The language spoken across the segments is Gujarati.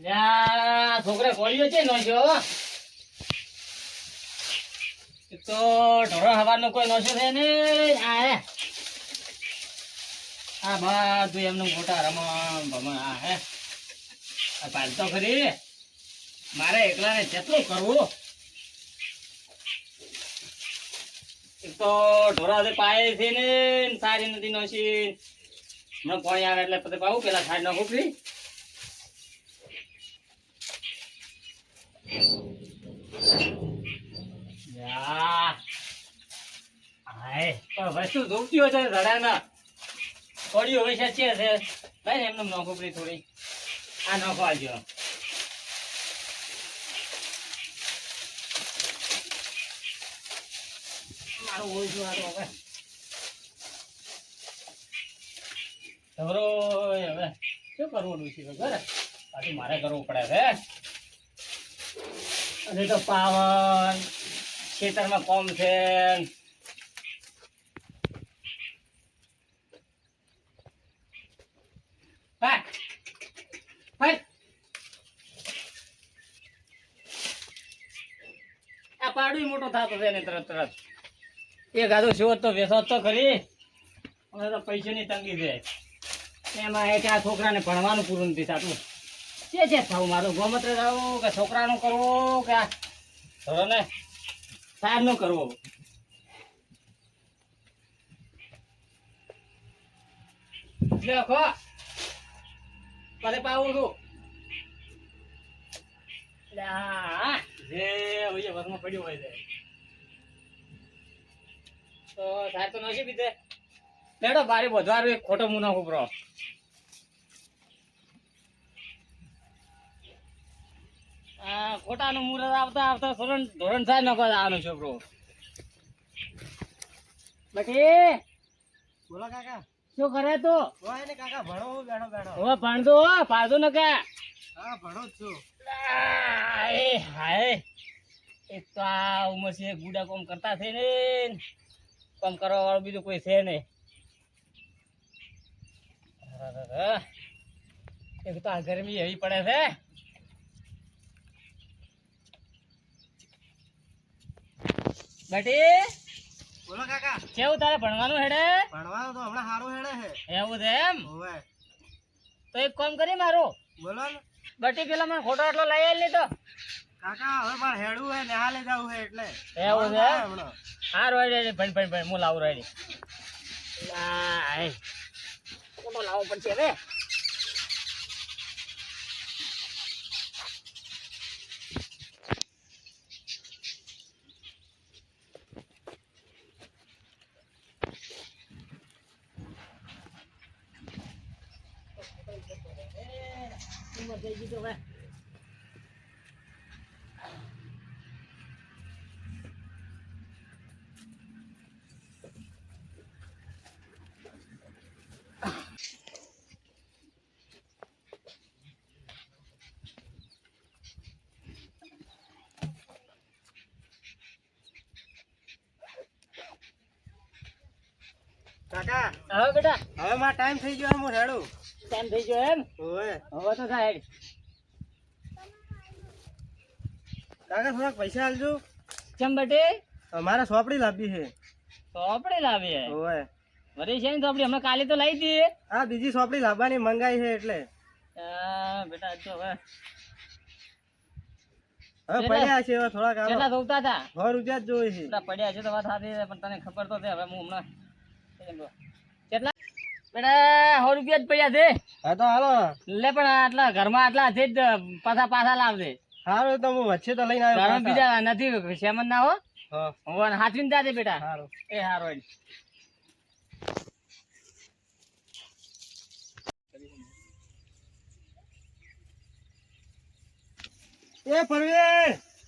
છોકરા ગોળીઓ છે નો એક તો ઢોરો હવાનો કોઈ નોશો છે ને. આ આ બધું એમનું મોટા રમણ ભમણ આ હે. પાલતો ખરી. મારે એકલાને જેટલું કરવું. એક તો ઢોરા જે પાય છે ને સારી નથી નોશી હમણાં પાણી આવે એટલે પછી પાવું પેલા સાઈડ નાખું ફ્રી યા. હાય, પણ વસ્તુ. ભાઈ એમને નોખો પડી થોડી. મારું ઓછું આ હવે. ધવરો હવે. શું કરવું છે? ઘરે? પાછું મારે કરવું પડે છે અને તો પાવન, ખેતરમાં કોમ છે. પાડું મોટો થતો છે ને તરત તરત. એ ગાધો શિવત તો વેસો તો ખરી. પૈસાની તંગી છે. એમાં એક આ આ છોકરાને ભણવાનું પૂરું નથી થતું. છે છે થવું? મારું ગોમત્ર થવું કે છોકરાનું કરવું કે આ? ધોરણે સાહેબનું કરવું. લેખો ભલે પાવું છું. જે હોય એ વરમાં પડ્યું હોય છે તો સાહેબ તો નથી પીતે લેડો બારે એક ખોટો મુનાફો ઉભરો ખોટાનું મુહૂર્ત આવતા આવતા ધોરણ ધોરણ થાય નકો આવવાનો છોકરો બાકી બોલો કાકા. શું કરે તો? હોય ને કાકા ભણો બેઠો બેઠો. હવે ભણતો હો ફાળતો ન કે? હા ભણો જ છું. હાય હાય. એક તો આ ઉંમર છે ગુડા કોમ કરતા થઈ ને. કોમ કરવા વાળું બીજું કોઈ છે નહીં. એક તો આ ગરમી એવી પડે છે. બેટી? બોલો કાકા. કેવું તારે ભણવાનું હેડે? ભણવાનું તો હમણાં સારું હેડે છે. એવું છે એમ? હોવે. તો એક કામ કરી મારું. બોલો ને. બટી પેલા મને ખોટો એટલો લઈ આવેલ નહીં તો. કાકા હવે પણ હેડવું હે નેહાલે જવું હે એટલે. એવું છે? હા, હમણાં. હા ભણ ભણ ભણ હું લાવું રેડી લાવવો પડશે હવે. થઈ ગઈ તો હવે કાકા હવે બેટા. હવે મારો ટાઈમ થઈ ગયો હું હેડું ટાઈમ થઈ ગયો એમ? હવે તો સાહેબ કાકા થોડાક પૈસા આલજો ચમ બટે? મારે સોપડી લાવી છે. સોપડી લાવી છે ઓય. વરી છે ને સોપડી? હમણાં કાલે તો લાવી દઈએ હા બીજી સોપડી લાવવાની મંગાઈ છે એટલે. બેટા જો હવે. હવે પડ્યા છે હવે થોડાક આલો કેટલા ધોતા હતા સો રૂપિયા જોઈએ છે. પડ્યા છે તો વાત પણ તને ખબર તો છે હવે હું હમણાં. બેટા સો રૂપિયા જ પડ્યા છે. હા તો હાલો. લે પણ આટલા ઘરમાં આટલા છે જ પાછા પાછા લાવજે. સારું તો હું વચ્ચે તો લઈને આવ્યો ઘરમાં બીજા નથી શેમન ના હો. હા. હાથવીને જાજે બેટા. સારું એ હારો એ પરવીન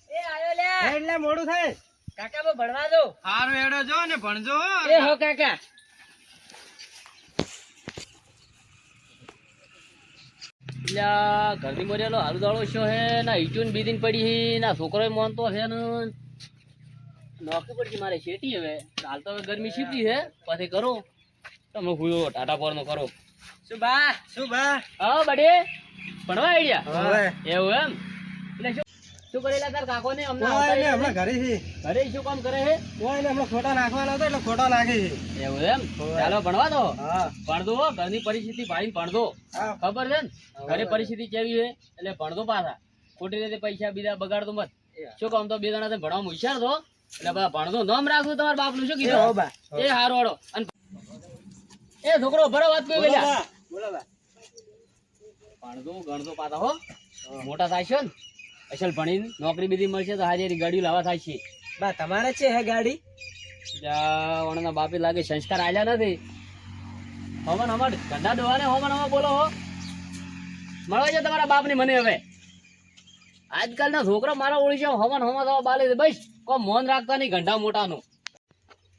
એ આયો લે. એટલે મોડું થાય. કાકા બો ભણવા દો. હારું એડો જો ને ભણજો એ હો કાકા. લ્યા ઘરની મરેલો હારું દાડો છો હે ના ઈટુન બીદીન પડી હે ના છોકરો મોનતો હે ને. નોકરી પડી મારે શેટી હવે. હાલ તો હવે ગરમી છીપી હે પછી કરો. તમે હુયો ટાટા પર નો કરો. શું બા? શું બા? હા બડે. ભણવા આઈડિયા એવું એમ? એટલે શું શું કરેલા તાર કાકો ને હમણાં ઘરે. છે. ઘરે શું કામ કરે છે? કોઈ હમણાં ખોટા નાખવાના હતો એટલે ખોટા નાખી છે. એવું એમ? ચાલો ભણવા દો. ભણદો ઘરની પરિસ્થિતિ ભાઈ ભણદો ખબર છે ને? ઘરે પરિસ્થિતિ કેવી છે? એટલે ભણદો પાછા. ખોટી રીતે પૈસા બીજા બગાડતો મત. શું કામ તો બે જણા ભણવામાં હોશિયાર છો? એટલે ભણદો નામ રાખવું તમારા બાપનું. શું એ હો કીધું એ હારો વાળો એ છોકરો બરો વાત કોઈ બોલો ગયેલા બા બોલો બા. પાતા હો. મોટા થાય છે ને? અસલ ભણીને નોકરી બીજી મળશે તો હાજરી ગાડીઓ લાવવા થાય છે. બા તમારે છે હે ગાડી? વણના બાપે લાગે સંસ્કાર આલ્યા નથી. હમણ હમણ ધંધા દોવાને હમણ હમણ બોલો હો. મળવા છે તમારા બાપની મને હવે. આજકાલના છોકરા મારા ઓળી છે હમણ હમણ થવા બાલે છે. બસ કો મોન રાખતા નહીં ઘંટા મોટાનું.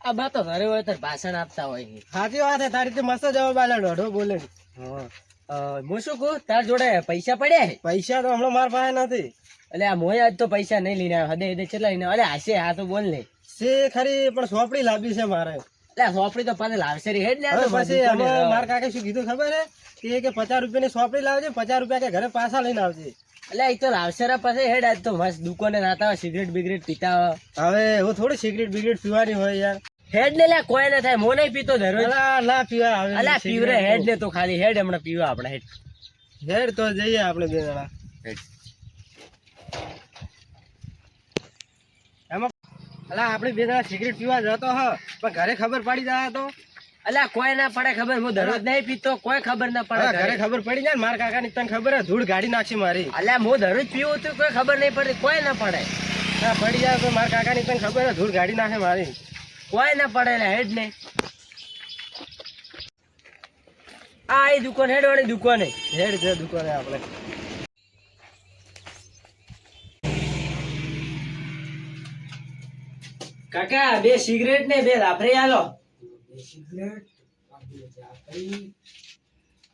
આ બા તો ઘરે હોય તો ભાષણ આપતા હોય સાચી વાત છે તારી રીતે મસ્ત જવાબ આલે ઢોઢો બોલે હું. શું કહું? તાર જોડે પૈસા પડ્યા પૈસા તો હમણાં માર પાસે નથી. એટલે આ મોય આજ તો પૈસા નહીં લઈને આવ્યો. હદે હદે ચેટલા લઈને અરે હાશે હા તો બોલ ને. છે ખરી પણ સોપડી લાવી છે મારે. એટલે સોપડી તો પાસે લાવશે રે હેડ લે તો પછી? મારા કાકે શું કીધું ખબર હે? કે પચાસ રૂપિયાની સોપડી લાવજે પચાસ રૂપિયા કે ઘરે પાછા લઈને આવજે. એટલે એ તો લાવશે રે પછી હેડ આજ તો મસ્ત દુકાને નાતા સિગરેટ બિગરેટ પીતા હવે હું થોડી સિગરેટ બિગરેટ પીવાની હોય યાર. હેડ ને લ્યા કોઈ ના થાય મો નહીં પીતો ધરો અલા, ના પીવા આવે અલા પીવરે હેડ ને તો ખાલી હેડ હમણાં પીવા આપણે હેડ હેડ તો જઈએ આપણે બે જણા. એમાં અલા આપણે બે જણા સિગરેટ પીવા જતો હ પણ ઘરે ખબર પડી જાય તો. અલા કોઈ ના પડે ખબર હું દરરોજ નહીં પીતો કોઈ ખબર ના પડે ઘરે ખબર પડી જાય ને મારા કાકાની તને ખબર હે ધૂળ ગાડી નાખી મારી. અલ્યા હું દરરોજ પીવું તું કોઈ ખબર નહીં પડતી કોઈ ના પડે. ના પડી જાય તો મારા કાકાની તને ખબર હે ધૂળ ગાડી નાખે મારી. કોઈ ના પડે હેડ ને આ એ દુકાન હેડ વાળી દુકાને હેડ છે દુકાને આપણે. કાકા, બે સિગરેટ ને બે લાફરી આલો.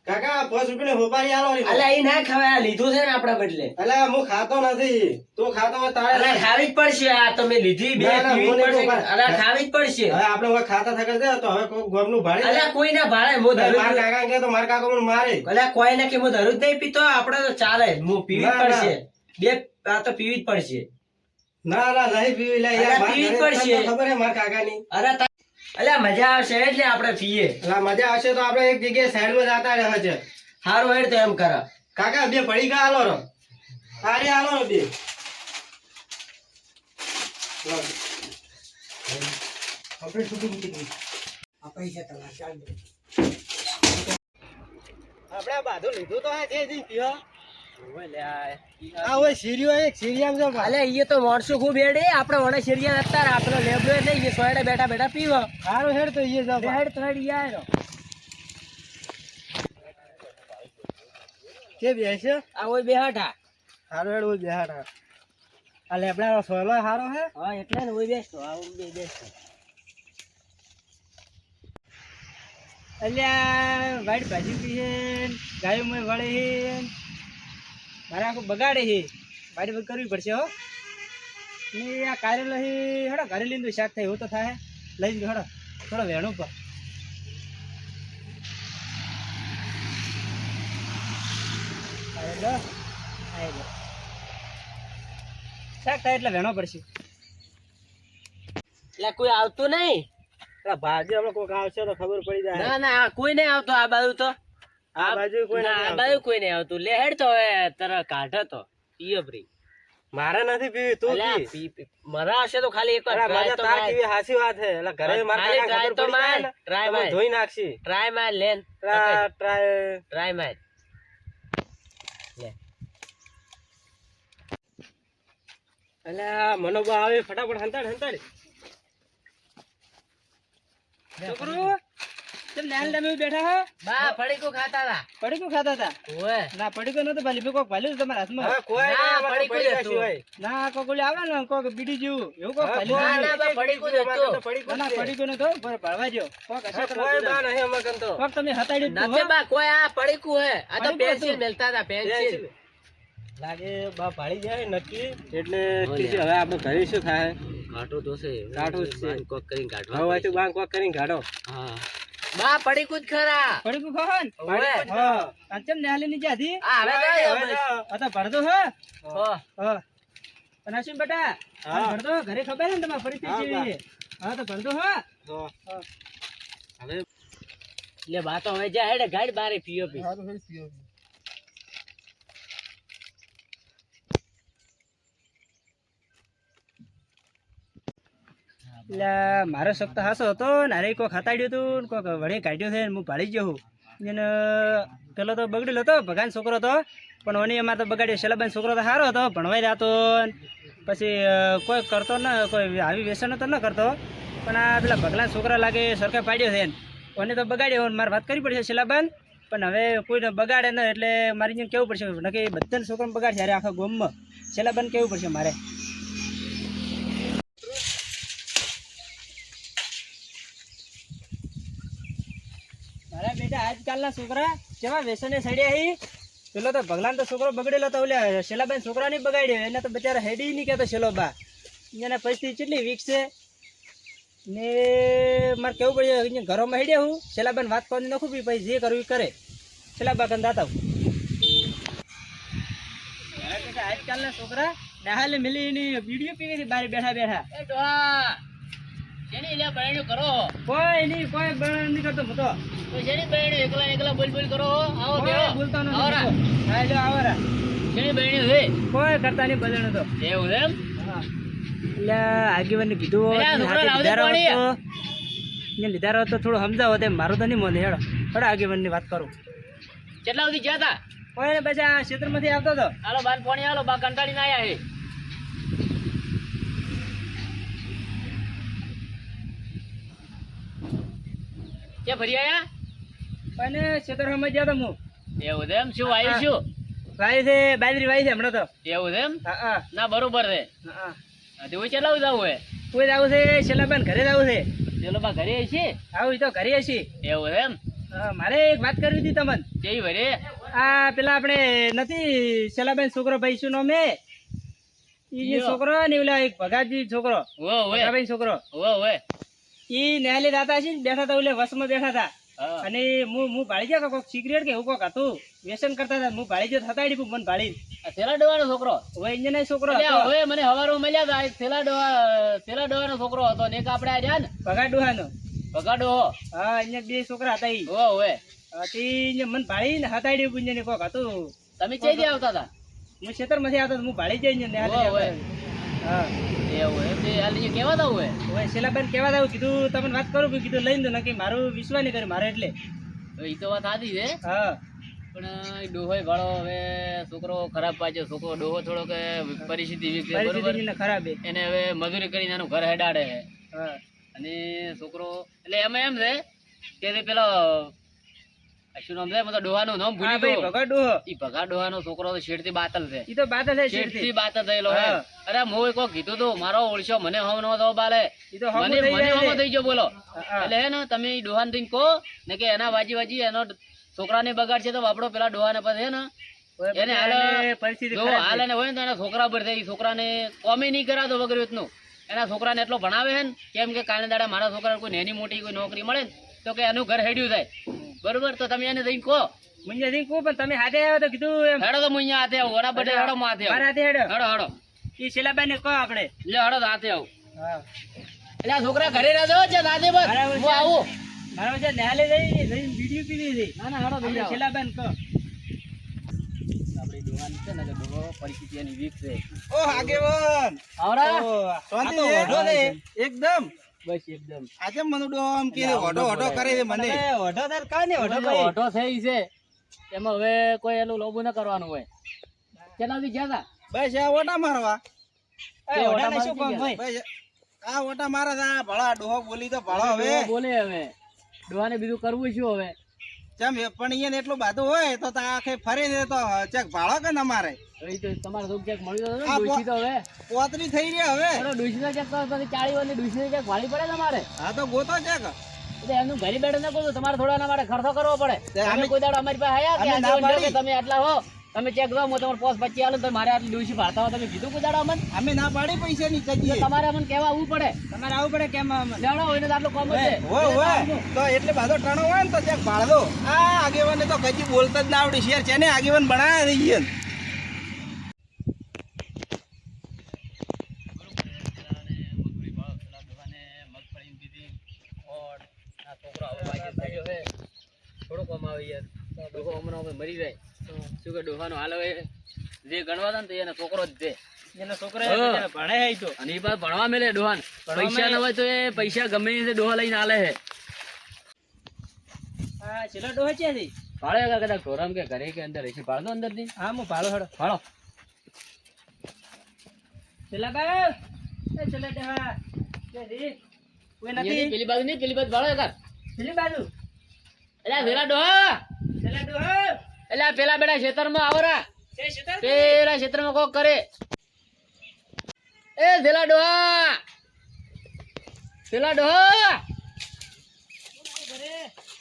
કાકા પાંચ રૂપિયા હોપારી આલો રી. અલ્યા એ ના ખવાય. લીધું છે ને આપણા બદલે. અલા હું ખાતો નથી. તું ખાતો હોય તારે અલા ખાવી જ પડશે. આ તમે લીધી બે જ. અલા ખાવી જ પડશે. હવે આપણે હવે ખાતા થકે છે તો હવે કોઈ ગોમનું ભાડે અલ્યા કોઈ ના ભાડે? હું મારા માર કાકા કે તો મારા કાકા મને મારે. અલ્યા કોઈ ના કે હું દરરોજ નહીં પીતો? આપણે તો ચાલે. હું પીવી જ. પડશે. બે આ તો પીવી જ પડશે. ના ના નહીં પીવી. લે યાર પીવી જ પડશે. ખબર હે મારા કાકાની. અરે અલ્યા મજા આવશે એટલે આપણે પીએ અલા મજા આવશે તો આપણે એક જગ્યાએ સાઈડમાં જતા રહે છે. હારો હેડ તો એમ કરા. કાકા બે પડી ગયા હાલો રો. આરે હાલો રો બે. આપણે મૂકી દઈએ આપણે બાધું લીધું તો હે જે પીવા આ ઓય સીરીઓ એક સીરિયામ જો અલે એ તો માણસો ખૂબ હેડે. આપણે વડે લેબડો નહીં એ સોયડે બેઠા બેઠા પીવો. સારું હેડ તો ઈએ જાવ હેડ તો હેડ યાર કે બેસે? આ ઓય બેહાઠા. સારું હેડ ઓય બેહાડા આ લેબડા સોયલો હારો હે? હા એટલે ને ઓય બેસતો. આ ઓય બે બેસતો. અલ્યા વાઈટ ભાજી પી છે ગાયો મેં વળે મારે આખું બગાડે છે. વાઈટ ભાજી કરવી પડશે હો. ને આ કારેલો હેડો ઘરે લીધું શાક થાય એવું તો થાય. લઈ લીધું હેડો. થોડો વેણું પર. શાક થાય એટલે વેણો પડશે. એટલે કોઈ આવતું નહીં? ભાગ્ય હમણાં કોઈક આવશે તો ખબર પડી જાય. ના ના કોઈ નહીં આવતો આ બાજુ તો. આ બાજુ કોઈ ના, આ બાજુ કોઈ નહીં આવતું. લે હેડ તો હવે તારા કાઢે તો પીએ મારે નથી પીવી તું પી. મરા હશે તો ખાલી એક વાર અરે તો માર. કેવી હાચી વાત છે. એટલે ઘરે હા, કાકા try તો માર. ને, માર. ધોઈ નાખશી. ટ્રાય માર લેન ટ્રાય ટ્રાય ટ્રાય માર. લે. અલ્યા મનોબા આવે ફટાફટ હંતાડ હંતાડ. છોકરો? કેમ નાલ તમે બેઠા હો. બા પડીકો ખાતા હતા પડીકો ખાતા હતા ઓય ના પડીકું નતું ભાલી કોક ભાલ્યું તમારા હાથમાં. કોઈ ના, પડીકો જ હતું. ના કોક આવે ને કોક બીડી જેવું. એવું કોક ભાલ્યું ના, ના, બા, પડીકો જ હતું. ના ના પડીકું નતું પર ભરવા જો કોક હશે તમારા જોડે. કોક તમે હતાડી તું, બા કોઈ આ પડીકો હે. આ તો પેન્સિલ મેલતા હતા પેન્સિલ. લાગે બા ભાળી જાય નક્કી. એટલે. હવે આપણે ઘરે શું થાય? કાઢો તો છે. કાઢો છે. કોક કરીને હવે તો બાંગ કોક કરીને કાઢો હા. બા પડી કુદ ખરા. પડી કુદ ખોન. હા કાંચમ નેહાલી ની જાધી આ હવે હવે અતા તો- આ હે. હો. હા. અને શું બેટા? આ ભરતો ઘરે ખબર છે ને તમાર પરિસ્થિતિ જેવી. હા તો ભરતો હવે લે બા તો હવે જા હેડે ગાડી બારે પીઓ પી. એટલે મારો શોખ તો હાસો હતો નારે કો કોક હતાડ્યું હતું ને વળી કાઢ્યું છે હું પાડી ગયો હું એને પેલો તો બગડેલો હતો ભગવાન છોકરો હતો. પણ ઓની અમારે તો બગાડ્યો. શેલાબાન છોકરો તો સારો હતો, ભણવાઈ જતો પછી કોઈ કરતો ન, કોઈ આવી વ્યસન તો ન કરતો. પણ આ પેલા ભગલાન છોકરા લાગે સરખા પાડ્યો છે ઓને તો બગાડ્યો મારે વાત કરવી પડશે શેલાબાન. પણ હવે કોઈને બગાડે ન, એટલે મારી જેમ કેવું પડશે? નક્કી બધાને છોકરાને બગાડશે, અરે આખા ગોમમાં. શેલાબાન કેવું પડશે મારે? બેટા, આજકાલના છોકરા કેવા વ્યસને સડ્યા હી? પેલો તો ભગલાન તો છોકરો બગડેલો તો ઓલે શેલાબાઈ છોકરા નહીં બગાડ્યો, એને તો બચારા હેડી નહીં કહેતો શેલોબા. એને પરિસ્થિતિ કેટલી વીક છે? ને મારે કેવું પડે અહીંયા ઘરોમાં હેડ્યા હું? શેલાબાન વાત કરવાની નખું બી પછી જે કરવું કરે. શેલાબા કંદ દાતા આજકાલના છોકરા ડાહાલે મિલી વીડિયો પીવી બારે બેઠા બેઠા. શેની લે બહેણું કરો? કોઈ નહીં કોઈ બળ નહીં કરતો હું તો તો શેની એકલા એકલા બોલ બોલ કરો? આવો બેહો. બોલતો નથી આવરા. હા લ્યો આવરા શેની બહેણું છે કોઈ કરતા નહીં બધાને તો. એવું એમ? એટલે આગેવાનને કીધું હોત, એટલે આ હાથે છોકરા લાવજે લીધા રહો તો. એને લીધા રહો તો થોડું સમજાવો તે મારું તો નહીં મોને હેડો. હેડો આગેવાનની વાત કરું. કેટલા સુધી ગયા તા? કોઈ ને પછી આ ક્ષેત્રમાંથી આવતો હતો હાલો બાર પાણી હાલો બા કંટાળી ના આયા હે. કે ફરી આયા? અને ક્ષેત્ર સમજ હતો હું એવું છે એમ? શું વાયુ શું? વાય છે બાજરી વાય છે હમણાં તો. એવું છે એમ? ના બરોબર છે. તે હું ચલાવું જાવું હે? કોઈ જ આવું છે શેલાબાન ઘરે જ છે. પેલો બા ઘરે છે આવું તો ઘરે છે એવું છે એમ? મારે એક વાત કરવી હતી તમને. કેવી ભરે આ પેલા આપણે નથી શેલાબેન છોકરો ભાઈ શું નામ હે? જે છોકરો ને ઓલા એક ભગાજી છોકરો. ઓ ઓએ છોકરો. ઓ ઓએ ઈ ન્યાયાલય દાતા છે ને બેઠા હતા એટલે વસમાં બેઠા હતા. અને હું હું ભાળી ગયો કોક સિગરેટ કે એવું કોક હતું. વ્યસન કરતા હતા હું ભાળી ગયો હતાડી પણ મને ભાળી. થેલા ડોવાનો છોકરો? હવે ઇન્જન છોકરો હવે મને હવારો મળ્યા હતા થેલા ડોવા થેલા ડોવાનો છોકરો હતો ને એક આપણે આ રહ્યા ને. ભગા ડોહાનો. ભગાડો. હા અહીંયા બે છોકરા હતા ઈ. ઓ ઓએ હા, તે ઈને મને ભાળી ને હતાડી પુંજન કોક હતું. તમે ચેદી આવતા હતા? હું ખેતરમાંથી આવતો હું ભાળી જઈને ને. હા. શેલાબેન કેવા દઉં કીધું તમને વાત કરું કીધું લઈને દો નક્કી મારું વિશ્વાસ નહીં કરે મારે એટલે. એ તો વાત સાચી છે. હા. પણ ડોહોય ભાળો હવે છોકરો ખરાબ પાછો છોકરો ડોહો થોડો કે પરિસ્થિતિ ખરાબ એને હવે મજૂરી કરીને એનું ઘર હેડાડે છે. હા. અને છોકરો એટલે એમાં એમ છે કે પેલો શું નામ છે? મતલબ ડોહાનું નામ ભૂલી ગયો. ભગા ડોહો. ઈ ભગા ડોહાનો છોકરો તો શેઠથી બાતલ છે. ઈ તો બાત છે શેઠથી બાતલ થયેલો હે. અરે મોય કોક કીધું તું મારો ઓળશો મને હમ નો તો બાલે મને મને થઈ ગયો. એટલે હે ને તમે ઈ ડોહાને થઈને કહો ને કે એના વાજી વાજી એનો છોકરાને બગાડ છે તો વાપડો પેલા ડોહાને પછી હે ને. એને હાલ પરિસ્થિતિ જો હાલ એને હોય ને એના છોકરા પર થઈ છોકરાને કોમી નહીં કરાતો વગર રીતનું એના છોકરાને એટલો ભણાવે હે ને કેમ કે કાલે દાડા મારા છોકરા કોઈ નેની મોટી કોઈ નોકરી મળે ને તો કે એનું ઘર હેડ્યું થાય. બરોબર તો તમે એને જઈને કહો મુંજે થી કહું પણ તમે હાથે આવ્યો તો કીધું એમ. હેડો તો મુંજે અહીંયા હાથે આવું ઓના બટે હેડો માં હાથે મારા હાથે હેડો. હેડો હેડો. ઈ શીલાબાઈ ને કહો આપણે. લે હેડો તો હાથે આવું. હા. એટલે છોકરા ઘરે રહેજો છે દાદે બસ. હું આવું. મારા વચ્ચે નેહાલે જઈ જઈને વીડિયો પીવી હતી. ના ના હેડો ભાઈ શીલાબાઈ ને કહો. આપણી દુકાન છે ને કે ડોહો વીક છે. ઓ આગેવાન. આવરા શાંતિ આ તો છે? ઓઢો ને. એકદમ. બસ એકદમ. આજે મને ડોમ કે ઓટો ઓટો કરે છે મને. ઓટો તાર કાને ઓટો ભાઈ. ઓઢો થઈ છે. એમાં હવે કોઈ એનું લોબુ ન કરવાનું હોય. કેટલા સુધી ગયા તા? બસ આ ઓટા મારવા. એ ઓઢાને શું કામ ભાઈ બસ આ ઓટા મારા તા આ ભળા ડોહો બોલી તો ભળો હવે બોલે હવે. ડોહાને બીજું કરવું શું હવે? ચમ પણ અહીંયા એટલું બધું હોય તો આખે ફરી દે તો ચેક ભાડો કે ન મારે? હવે તો તમારે થોડુંક ક્યાંક મળ્યું તો આ ખરું. ડોશી તો હવે. પોતરી થઈ રહ્યા હવે. ચલો ડોશી તો ક્યાંક પછી ચાળી વાળી ડોશી ક્યાંક વાળી પડે તમારે? હા તો ગોતો ચેક. એટલે એમનું ઘરે બેઠે ન કહું તમારે થોડા ના માટે ખર્ચો કરવો પડે. અમે- કોઈ દાડો અમારી પાસે આયા કે. તમે આટલા હો. તમે ચેક દો હું તમારે પોસ પચી આલું તો મારે આટલી દિવસી ભાડતા તમે કીધું કુદાડો અમને? અમે ના પાડી પૈસા ની તો તમારે અમને કહેવા આવવું પડે. તમારે આવવું પડે કેમ અમને? લેવડો હોય ને તો આટલું કોમ છે. હોય હોય તો એટલે બાધો ટાણો હોય ને તો ચેક ભાડો આ આગેવાને તો કજી બોલતા જ ના આવડી. શેર છે ને આગેવાન બનાયા થઈ ગયા થોડો કમાવે યાર. ડોહો હમણાં હવે મરી જાય. શું કે ડોહાનો હાલ હવે જે ગણવા હતા ને તો એનો છોકરો જ દે. એના છોકરા ભણે તો. અને એ પાછું ભણવા મેલે ડોહાન. પૈસા ન હોય તો એ પૈસા ગમે તે ડોહા લઈને આલે હે. આ છેલ્લા ડોહા છે છે ભાડે આગળ કદાચ ઢોરામ કે ઘરે કે અંદર રહેશે ભાડો અંદરથી હા હું ભાડો હડો. ભાડો. છેલ્લા બાવ એ છેલ્લા ડોહા. કોઈ નથી? પેલી બાજુ નહીં પેલી બાજુ ભાડો આગળ. છેલ્લી બાજુ? એટલે પેલા ડોહા. એટલે પેલા બેડા ખેતરમાં આવરા પેલા ક્ષેત્રમાં કોક કરે. એ ધેલા ડોહા. ધેલા ડોહા.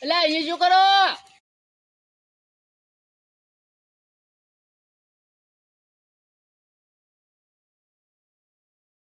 એટલે એ શું કરો?